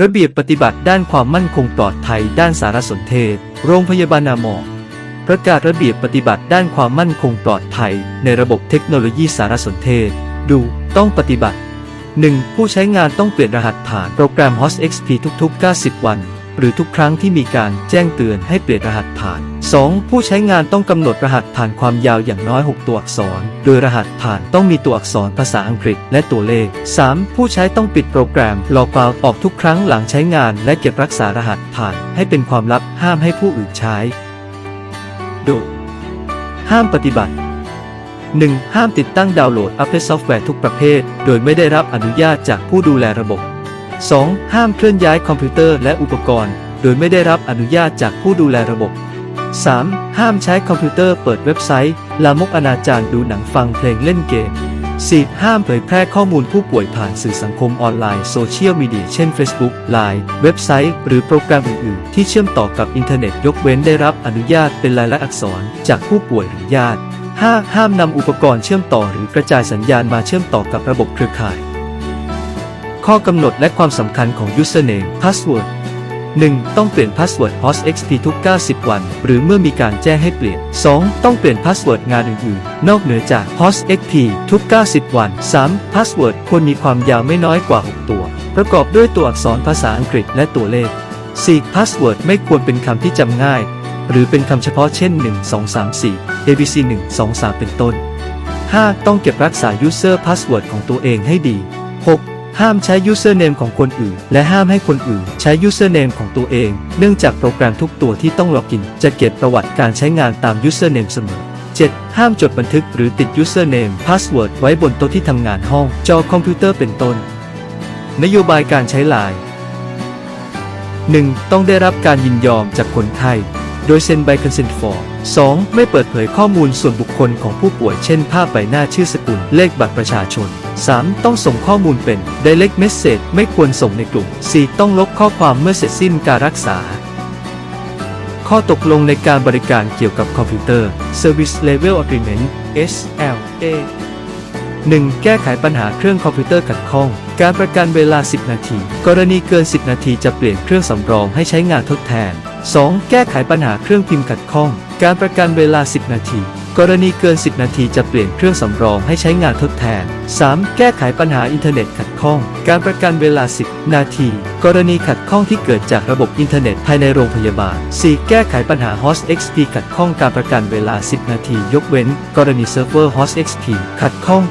ระเบียบปฏิบัติด้านความมั่นคงปลอดภัยด้านสารสนเทศ โรงพยาบาลนามอประกาศระเบียบปฏิบัติด้านความมั่นคงปลอดภัย ในระบบเทคโนโลยีสารสนเทศ ดูต้องปฏิบัติ 1. ผู้ใช้งานต้องเปลี่ยนรหัสผ่านโปรแกรม Host XP ทุก ๆ 90 วัน หรือทุกครั้งที่มีการแจ้งเตือนให้เปลี่ยนรหัสผ่าน 2. ผู้ใช้งานต้องกำหนดรหัสผ่านความยาวอย่างน้อย 6 ตัวอักษร โดยรหัสผ่านต้องมีตัวอักษรภาษาอังกฤษและตัวเลข 3. ผู้ใช้ต้องปิดโปรแกรมล็อกเอาออกทุกครั้งหลังใช้งานและเก็บรักษารหัสผ่าน ให้เป็นความลับห้ามให้ผู้อื่นใช้ดยห้ามปฏิบัติ 1. ห้ามติดตั้งดาวน์โหลดอัปเดตซอฟต์แวร์ทุกประเภท โดยไม่ได้รับอนุญาตจากผู้ดูแลระบบ 2. ห้ามเคลื่อนย้ายคอมพิวเตอร์และอุปกรณ์ โดยไม่ได้รับอนุญาตจากผู้ดูแลระบบ 3. ห้ามใช้คอมพิวเตอร์เปิดเว็บไซต์ ลามกอนาจารดูหนังฟังเพลงเล่นเกม 4. ห้ามเผยแพร่ข้อมูลผู้ป่วยผ่านสื่อสังคมออนไลน์โซเชียลมีเดียเช่น Facebook Line เว็บไซต์ หรือโปรแกรมอื่น ๆ ที่เชื่อมต่อกับอินเทอร์เน็ตยกเว้นได้รับอนุญาตเป็นลายลักษณ์อักษร จากผู้ป่วยหรือญาติ 5. ห้ามนำอุปกรณ์เชื่อมต่อหรือกระจายสัญญาณมาเชื่อมต่อกับระบบเครือข่าย ข้อกำหนดและความสำคัญของ username password 1. ต้องเปลี่ยนพาสเวิร์ด host xp ทุก 90 วัน หรือเมื่อมีการแจ้งให้เปลี่ยน 2. ต้องเปลี่ยนพาสเวิร์ดงานอื่นๆ นอกเหนือจาก host xp ทุก 90 วัน 3. พาสเวิร์ดควรมีความยาวไม่น้อยกว่า 6 ตัว ประกอบด้วยตัวอักษรภาษาอังกฤษและตัวเลข 4. พาสเวิร์ดไม่ควรเป็นคำที่จำง่าย หรือเป็นคำเฉพาะเช่น 1 2 3 4 abc 1 2 3 เป็นต้น 5. ต้องเก็บรักษา user password ของตัวเองให้ดี 6. ห้ามใช้ username ของคนอื่น และห้ามให้คนอื่น ใช้ username ของตัวเอง เนื่องจากโปรแกรมทุกตัวที่ต้องล็อกอิน จะเก็บประวัติการใช้งานตาม username เสมอ 7. ห้ามจดบันทึกหรือติด username password ไว้บนโต๊ะที่ทำงานห้อง จอคอมพิวเตอร์เป็นต้น นโยบายการใช้ไลน์ 1. ต้องได้รับการยินยอมจากคนไข้ โดยเซ็นใบ consent form 2. ไม่เปิดเผยข้อมูลส่วนบุคคลของผู้ป่วยเช่น ภาพใบหน้าชื่อสกุล เลขบัตรประชาชน 3. ต้องส่งข้อมูลเป็น direct message ไม่ควรส่งในกลุ่ม 4. ต้องลบข้อความเมื่อเสร็จสิ้นการรักษา ข้อตกลงในการบริการเกี่ยวกับคอมพิวเตอร์ Service Level Agreement SLA 1. แก้ไขปัญหาเครื่องคอมพิวเตอร์ขัดข้อง การประกันเวลา 10 นาที กรณีเกิน 10 นาทีจะเปลี่ยนเครื่องสำรองให้ใช้งานทดแทน 2. แก้ไขปัญหาเครื่องพิมพ์ขัดข้อง การประกันเวลา 10 นาที กรณีเกิน 10 นาทีจะเปลี่ยนเครื่องสำรองให้ใช้งานทดแทน 3. แก้ไขปัญหาอินเทอร์เน็ตขัดข้อง การประกันเวลา 10 นาที กรณีขัดข้องที่เกิดจากระบบอินเทอร์เน็ตภายในโรงพยาบาล 4. แก้ไขปัญหา Host XP ขัดข้องการประกันเวลา 10 นาที ยกเว้น กรณีเซิร์ฟเวอร์ Host XP ขัดข้อง